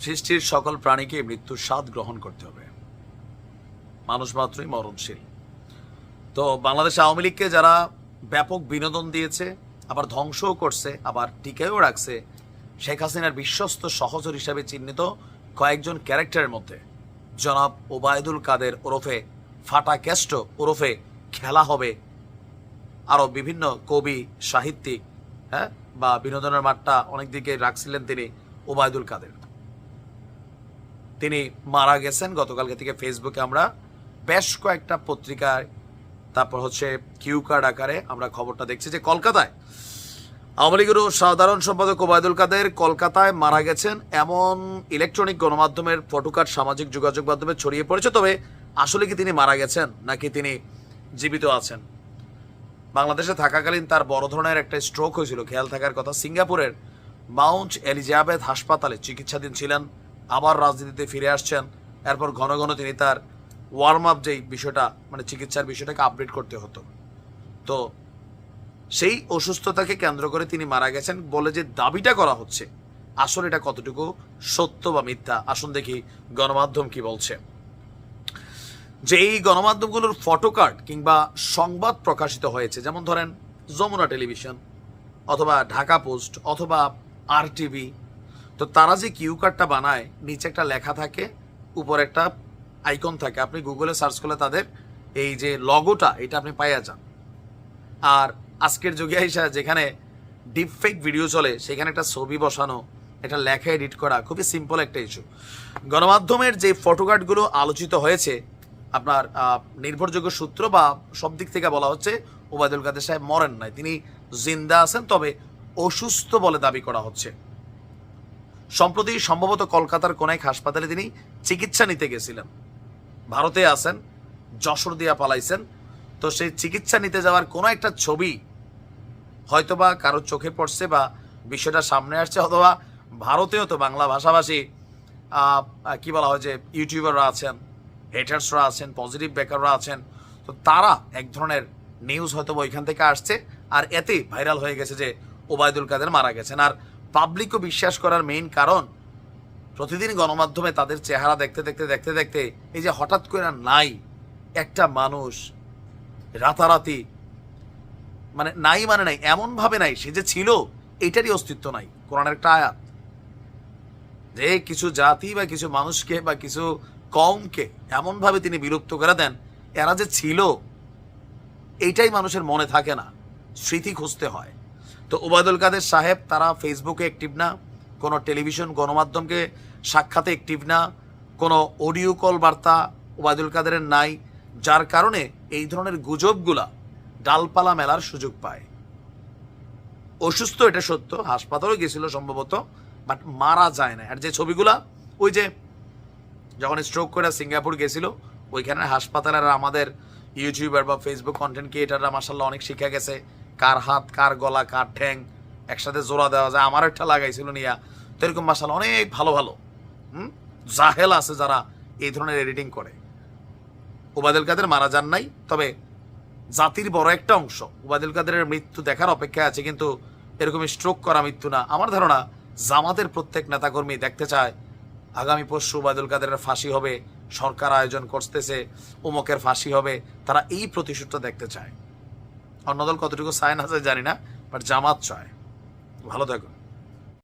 সৃষ্টির সকল প্রাণীকে মৃত্যুর স্বাদ গ্রহণ করতে হবে। মানুষ মাত্রই মরণশীল। তো বাংলাদেশ আওয়ামী লীগকে যারা ব্যাপক বিনোদন দিয়েছে, আবার ধ্বংসও করছে, আবার টিকেও রাখছে, শেখ হাসিনার বিশ্বস্ত সহচর হিসাবে চিহ্নিত কয়েকজন ক্যারেক্টারের মধ্যে। জনাব ওবায়দুল কাদের ওরফে ফাটা কেষ্ট ওরফে খেলা হবে। আরও বিভিন্ন কবি, সাহিত্যিক হ্যাঁ? বা বিনোদনের মাঠটা অনেক দিকে রাখছিলেন তিনি ওবায়দুল কাদের। তিনি মারা গেছেন গতকালকে থেকে ফেসবুকে আমরা বেশ কয়েকটা পত্রিকায়। তারপর হচ্ছে কিউ কার্ড আকারে আমরা খবরটা দেখছি যে কলকাতায় আওয়ামী লীগের সাধারণ সম্পাদক ওবায়দুল কাদের কলকাতায় মারা গেছেন এমন ইলেকট্রনিক গণমাধ্যমের ফটোকার্ড সামাজিক যোগাযোগ মাধ্যমে ছড়িয়ে পড়েছে। তবে আসলে কি তিনি মারা গেছেন নাকি তিনি জীবিত আছেন? বাংলাদেশে থাকাকালীন তার বড় ধরনের একটা স্ট্রোক হয়েছিল। খেয়াল থাকার কথা, সিঙ্গাপুরের মাউন্ট এলিজাবেথ হাসপাতালে চিকিৎসাধীন ছিলেন, আবার রাজনীতিতে ফিরে আসছেন। এরপর ঘন ঘন তিনি তার ওয়ার্ম আপ যেই বিষয়টা মানে চিকিৎসার বিষয়টাকে আপডেট করতে হতো। তো সেই অসুস্থতাকে কেন্দ্র করে তিনি মারা গেছেন বলে যে দাবিটা করা হচ্ছে, আসলে এটা কতটুকু সত্য বা মিথ্যা? আসুন দেখি গণমাধ্যম কি বলছে। যে এই গণমাধ্যমগুলোর ফটোকার্ড কিংবা সংবাদ প্রকাশিত হয়েছে, যেমন ধরেন যমুনা টেলিভিশন অথবা ঢাকা পোস্ট অথবা আর টিভি তো তারা যে কিউ কার্ডটা বানায়, নিচে একটা লেখা থাকে, উপর একটা আইকন থাকে। আপনি গুগলে সার্চ করলে তাদের এই যে লগোটা এটা আপনি পাইয়া যান। আর আজকের যুগে আইসা যেখানে ডিপফেক ভিডিও চলে, সেখানে একটা ছবি বসানো একটা লেখা এডিট করা, খুবই সিম্পল একটা ইস্যু গণমাধ্যমের যে ফটোকার্ডগুলো আলোচিত হয়েছে আপনার নির্ভরযোগ্য সূত্র বা সব দিক থেকে বলা হচ্ছে ওবায়দুল কাদের সাহেব মরেন নাই, তিনি জিন্দা আছেন, তবে অসুস্থ বলে দাবি করা হচ্ছে। সম্প্রতি সম্ভবত কলকাতার কোন এক হাসপাতালে তিনি চিকিৎসা নিতে গেছিলেন। ভারতে আছেন, যশোর দিয়া পালাইছেন, তো সেই চিকিৎসা নিতে যাওয়ার কোনো একটা ছবি হয়তোবা কারোর চোখে পড়ছে বা বিষয়টা সামনে আসছে, অথবা ভারতেও তো বাংলা ভাষাভাষী কি বলা হয় যে, ইউটিউবাররা আছেন হেটার্সরা আছেন পজিটিভ বেকাররা আছেন, তো তারা এক ধরনের নিউজ হয়তো ওইখান থেকে আসছে আর এতে ভাইরাল হয়ে গেছে যে ওবায়দুল কাদের মারা গেছেন। আর পাবলিকও বিশ্বাস করার মেইন কারণ প্রতিদিন গণমাধ্যমে তাদের চেহারা দেখতে দেখতে দেখতে দেখতে এই যে হঠাৎ করে নাই একটা মানুষ রাতারাতি মানে নাই মানে নাই এমন ভাবে নাই, সে যে ছিল এটারই অস্তিত্ব নাই, কোরআনের একটা আয়াত। যে কিছু জাতি বা কিছু মানুষকে বা কিছু কমকে এমনভাবে তিনি বিলুপ্ত করে দেন, এরা যে ছিল, এইটাই মানুষের মনে থাকে না, স্মৃতি খুঁজতে হয়। তো ওবায়দুল কাদের সাহেব, তারা ফেসবুকে অ্যাক্টিভ না, কোনো টেলিভিশন গণমাধ্যমকে সাক্ষাতে অ্যাক্টিভ না, কোনো অডিও কল বার্তা ওবায়দুল কাদেরের নাই, যার কারণে এই ধরনের গুজবগুলা ডালপালা মেলার সুযোগ পায়। অসুস্থ এটা সত্য, হাসপাতালেও গেছিল সম্ভবত বাট মারা যায় না। আর যে ছবিগুলা, ওই যে যখন স্ট্রোক করে সিঙ্গাপুর গেছিল ওইখানে হাসপাতালের আমাদের ইউটিউবার বা ফেসবুক কন্টেন্ট ক্রিয়েটাররা মাসাল্লাহ অনেক শিখে গেছে, কার হাত, কার গলা, কার ঠ্যাং একসাথে জোড়া দেওয়া যায়। আমার একটা লাগাইছিল নিয়া। তো এরকম মাসাল্লাহ অনেক ভালো ভালো, হুম? জাহেল আছে যারা এই ধরনের এডিটিং করে। ওবায়দুল কাদের মারা যান নাই, তবে জাতির বড় একটা অংশ ওবায়দুল কাদেরের মৃত্যু দেখার অপেক্ষায় আছে, কিন্তু এরকম স্ট্রোক করা মৃত্যু না। আমার ধারণা জামাতের প্রত্যেক নেতাকর্মী দেখতে চায় আগামী পরশু ওবায়দুল কাদেরের ফাঁসি হবে, সরকার আয়োজন করতেছে, উমকের ফাঁসি হবে, তারা এই প্রতিশোধটা দেখতে চায়। অন্য দল কতটুকু চায় না চায় জানি না বাট জামাত চায়। ভালো থাকুন।